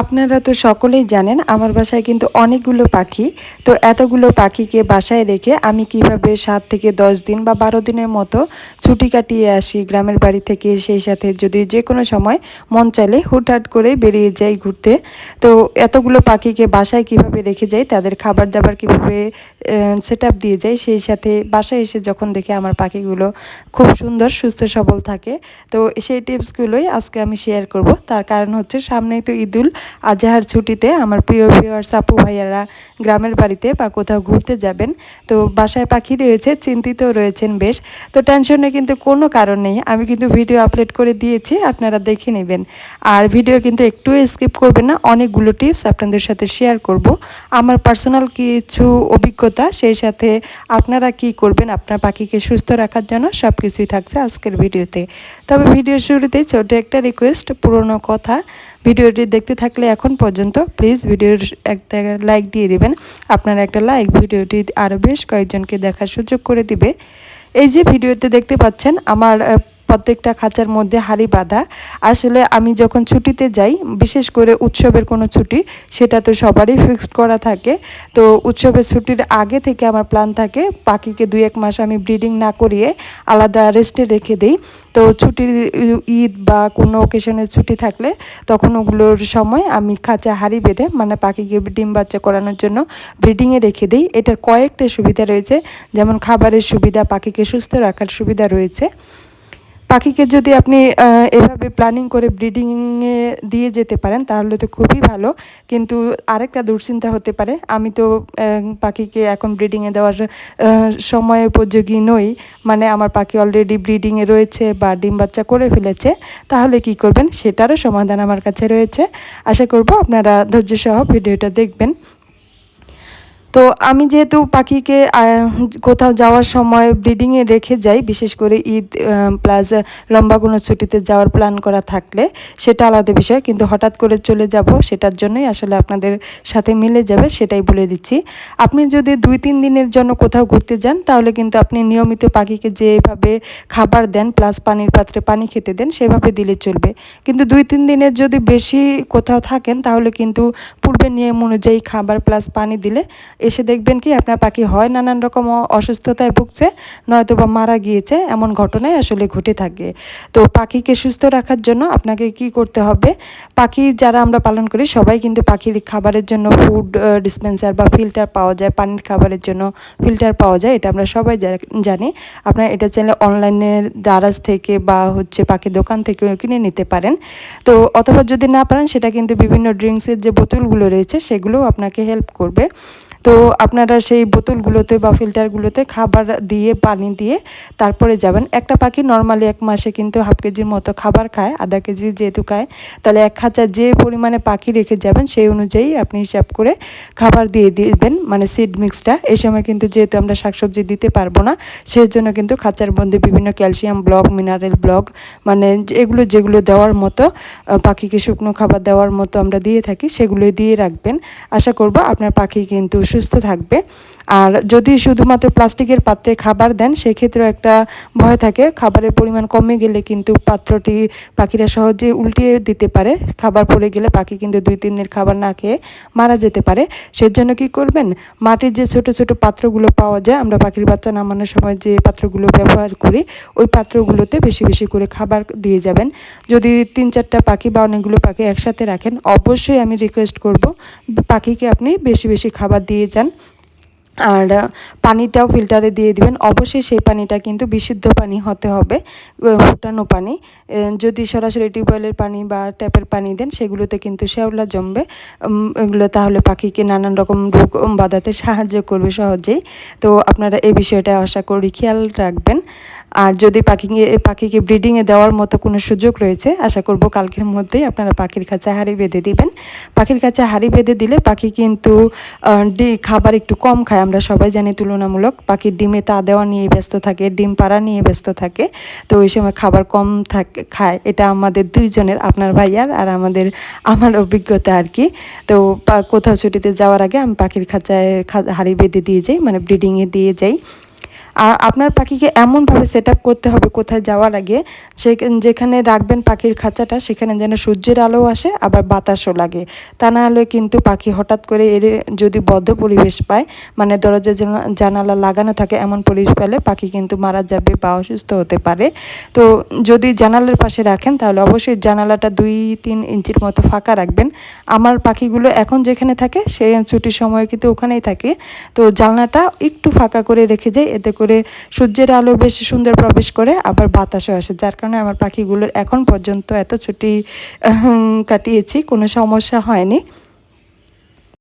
আপনারা তো সকলেই জানেন, আমার বাসায় কিন্তু অনেকগুলো পাখি। তো এতগুলো পাখিকে বাসায় রেখে আমি কীভাবে সাত থেকে দশ দিন বা বারো দিনের মতো ছুটি কাটিয়ে আসি গ্রামের বাড়ি থেকে, সেই সাথে যদি যে কোনো সময় মন চাইলে হুটহাট করে বেরিয়ে যাই ঘুরতে। তো এতগুলো পাখিকে বাসায় কীভাবে রেখে যাই, তাদের খাবার দাবার কীভাবে সেট আপ দিয়ে যাই, সেই সাথে বাসায় এসে যখন দেখে আমার পাখিগুলো খুব সুন্দর, সুস্থ, সবল থাকে, তো সেই টিপসগুলোই আজকে আমি শেয়ার করব। তার কারণ হচ্ছে সামনেই তো ঈদুল আজহার ছুটিতে আমার প্রিয় ভিউয়ার্স আপু ভাইয়ারা গ্রামের বাড়িতে বা কোথাও ঘুরতে যাবেন। তো বাসায় পাখি রয়েছে, চিন্তিত রয়েছেন বেশ। তো টেনশনে কিন্তু কোনো কারণ নেই। আমি কিন্তু ভিডিও আপলোড করে দিয়েছি, আপনারা দেখে নেবেন। আর ভিডিও কিন্তু একটু স্কিপ করবেন না, অনেকগুলো টিপস আপনাদের সাথে শেয়ার করব। আমার পার্সোনাল কিছু অভিজ্ঞতা, সেই সাথে আপনারা কি করবেন, আপনার পাখিকে সুস্থ রাখার জন্য সব কিছুই থাকছে আজকের ভিডিওতে তবে ভিডিও শুরুতে ছোট একটা রিকোয়েস্ট পুরনো কথা। ভিডিওটি দেখতে থাকলে এখন পর্যন্ত প্লিজ ভিডিওর একটা লাইক দিয়ে দেবেন। আপনার একটা লাইক ভিডিওটি আরও বেশ কয়েকজনকে দেখার সুযোগ করে দিবে। এই যে ভিডিওতে দেখতে পাচ্ছেন, আমার প্রত্যেকটা খাঁচার মধ্যে হাড়ি বাঁধা। আসলে আমি যখন ছুটিতে যাই, বিশেষ করে উৎসবের কোনো ছুটি, সেটা তো সবারই ফিক্সড করা থাকে। তো উৎসবের ছুটির আগে থেকে আমার প্ল্যান থাকে, পাখিকে দুই এক মাস আমি ব্রিডিং না করিয়ে আলাদা রেস্টে রেখে দিই। তো ছুটির ঈদ বা কোনো ওকেশনের ছুটি থাকলে, তখন ওগুলোর সময় আমি খাঁচা হাড়ি বেঁধে মানে পাখিকে ডিম বাচ্চা করানোর জন্য ব্রিডিংয়ে রেখে দিই। এটার কয়েকটা সুবিধা রয়েছে, যেমন খাবারের সুবিধা, পাখিকে সুস্থ রাখার সুবিধা রয়েছে। পাখিকে যদি আপনি এভাবে প্ল্যানিং করে ব্রিডিংয়ে দিয়ে যেতে পারেন, তাহলে তো খুবই ভালো। কিন্তু আরেকটা দুশ্চিন্তা হতে পারে। আমি তো পাখিকে এখন ব্রিডিংয়ে দেওয়ার সময় উপযোগী নই। মানে আমার পাখি অলরেডি ব্রিডিংয়ে রয়েছে বা ডিম বাচ্চা করে ফেলেছে। তাহলে কি করবেন? সেটারও সমাধান আমার কাছে রয়েছে। আশা করব আপনারা ধৈর্য সহ ভিডিওটা দেখবেন। তো আমি যেহেতু পাখিকে কোথাও যাওয়ার সময় ব্রিডিংয়ে রেখে যাই, বিশেষ করে ঈদ প্লাস লম্বা কোনো ছুটিতে যাওয়ার প্ল্যান করা থাকলে সেটা আলাদা বিষয়। কিন্তু হঠাৎ করে চলে যাব সেটার জন্যই আসলে আপনাদের সাথে মিলে যাবে সেটাই বলে দিচ্ছি। আপনি যদি দুই তিন দিনের জন্য কোথাও ঘুরতে যান, তাহলে কিন্তু আপনি নিয়মিত পাখিকে যেভাবে খাবার দেন প্লাস পানির পাত্রে পানি খেতে দেন, সেভাবে দিলে চলবে। কিন্তু দুই তিন দিনের যদি বেশি কোথাও থাকেন, তাহলে কিন্তু পূর্বের নিয়ম অনুযায়ী খাবার প্লাস পানি দিলে এসে দেখবেন কি, আপনার পাখি হয় নানান রকম অসুস্থতায় ভুগছে নয়তো বা মারা গিয়েছে, এমন ঘটনায় আসলে ঘটে থাকে। তো পাখিকে সুস্থ রাখার জন্য আপনাকে কি করতে হবে? পাখি যারা আমরা পালন করি, সবাই কিন্তু পাখির খাবারের জন্য ফুড ডিসপেন্সার বা ফিল্টার পাওয়া যায়, পানির খাবারের জন্য ফিল্টার পাওয়া যায়, এটা আমরা সবাই জানি আপনার এটা চাইলে অনলাইনের দারাজ থেকে বা হচ্ছে পাখির দোকান থেকে কিনে নিতে পারেন। তো অথবা যদি না পারেন, সেটা কিন্তু বিভিন্ন ড্রিঙ্কসের যে বোতলগুলো রয়েছে, সেগুলোও আপনাকে হেল্প করবে। তো আপনারা সেই বোতলগুলোতে বা ফিল্টারগুলোতে খাবার দিয়ে, পানি দিয়ে তারপরে যাবেন। একটা পাখি নর্মালি এক মাসে কিন্তু হাফ কেজির মতো খাবার খায়, আধা কেজি যেহেতু খায়, তাহলে এক খাঁচা যে পরিমাণে পাখি রেখে যাবেন সেই অনুযায়ী আপনি হিসাব করে খাবার দিয়ে দিবেন মানে সিড মিক্সটা এই সময় কিন্তু যেহেতু আমরা শাকসবজি দিতে পারব না সেই জন্য কিন্তু খাঁচার মধ্যে বিভিন্ন ক্যালসিয়াম ব্লক মিনারেল ব্লক মানে এগুলো যেগুলো দেওয়ার মতো পাখিকে শুকনো খাবার দেওয়ার মতো আমরা দিয়ে থাকি সেগুলোই দিয়ে রাখবেন। আশা করব আপনার পাখি কিন্তু সুস্থ থাকবে। আর যদি শুধুমাত্র প্লাস্টিকের পাত্রে খাবার দেন, সেক্ষেত্রেও একটা ভয় থাকে। খাবারের পরিমাণ কমে গেলে কিন্তু পাত্রটি পাখিরা সহজে উল্টিয়ে দিতে পারে। খাবার পড়ে গেলে পাখি কিন্তু দুই, তিন দিন খাবার না খেয়ে মারা যেতে পারে। সেজন্য কি করবেন? মাটির যে ছোট ছোট পাত্রগুলো পাওয়া যায়, আমরা পাখির বাচ্চা নামানোর সময় যে পাত্রগুলো ব্যবহার করি, ওই পাত্রগুলোতে বেশি বেশি করে খাবার দিয়ে যাবেন। যদি তিন, চারটা পাখি বা অনেকগুলো পাখি একসাথে রাখেন, অবশ্যই আমি রিকোয়েস্ট করব, পাখিকে আপনি বেশি বেশি খাবার দিয়ে যান। আর পানিটাও ফিল্টারে দিয়ে দিবেন। অবশ্যই সেই পানিটা কিন্তু বিশুদ্ধ পানি হতে হবে ফুটানো পানি। যদি সরাসরি টিউবওয়েলের পানি বা ট্যাপের পানি দেন, সেগুলোতে কিন্তু শ্যাওলা জমবে। এগুলো তাহলে পাখিকে নানান রকম রোগ বাঁধাতে সাহায্য করবে সহজেই। তো আপনারা এই বিষয়টা আশা করি খেয়াল রাখবেন। আর যদি পাখিকে পাখিকে ব্রিডিংয়ে দেওয়ার মতো কোনো সুযোগ রয়েছে, আশা করব কালকের মধ্যেই আপনারা পাখির কাছে হাড়ি বেঁধে দিবেন। পাখির কাছে হাড়ি বেঁধে দিলে পাখি কিন্তু খাবার একটু কম খায়। আমরা সবাই জানি তুলনামূলক পাখির ডিমে তা দেওয়া নিয়ে ব্যস্ত থাকে, ডিম পাড়া নিয়ে ব্যস্ত থাকে। তো ওই সময় খাবার কম থাকে, খায়। এটা আমাদের দুইজনের, আপনার ভাইয়ার আর আমাদের, আমার অভিজ্ঞতা আর কি। তো কোথাও ছুটিতে যাওয়ার আগে আমি পাখির খাঁচায় হাড়ি বেঁধে দিয়ে যাই মানে ব্রিডিংয়ে দিয়ে যাই। আর আপনার পাখিকে এমনভাবে সেট আপ করতে হবে কোথায় যাওয়ার আগে সে যেখানে রাখবেন পাখির খাঁচাটা, সেখানে যেন সূর্যের আলো আসে, আবার বাতাসও লাগে। তা না হলে কিন্তু পাখি হঠাৎ করে এর, যদি বদ্ধ পরিবেশ পায় মানে দরজা জানা- জানালা লাগানো থাকে এমন পরিবেশ পেলে পাখি কিন্তু মারা যাবে বা অসুস্থ হতে পারে। তো যদি জানালার পাশে রাখেন, তাহলে অবশ্যই জানালাটা দুই তিন ইঞ্চির মতো ফাঁকা রাখবেন। আমার পাখিগুলো এখন যেখানে থাকে, সে ছুটির সময় কিন্তু ওখানেই থাকে। তো জানলাটা একটু ফাঁকা করে রেখে যায় এতে করে সূর্যের আলো বেশি সুন্দর প্রবেশ করে, আবার বাতাসও আসে। যার কারণে আমার পাখিগুলোর এখন পর্যন্ত এত ছুটি কাটিয়েছি, কোনো সমস্যা হয়নি।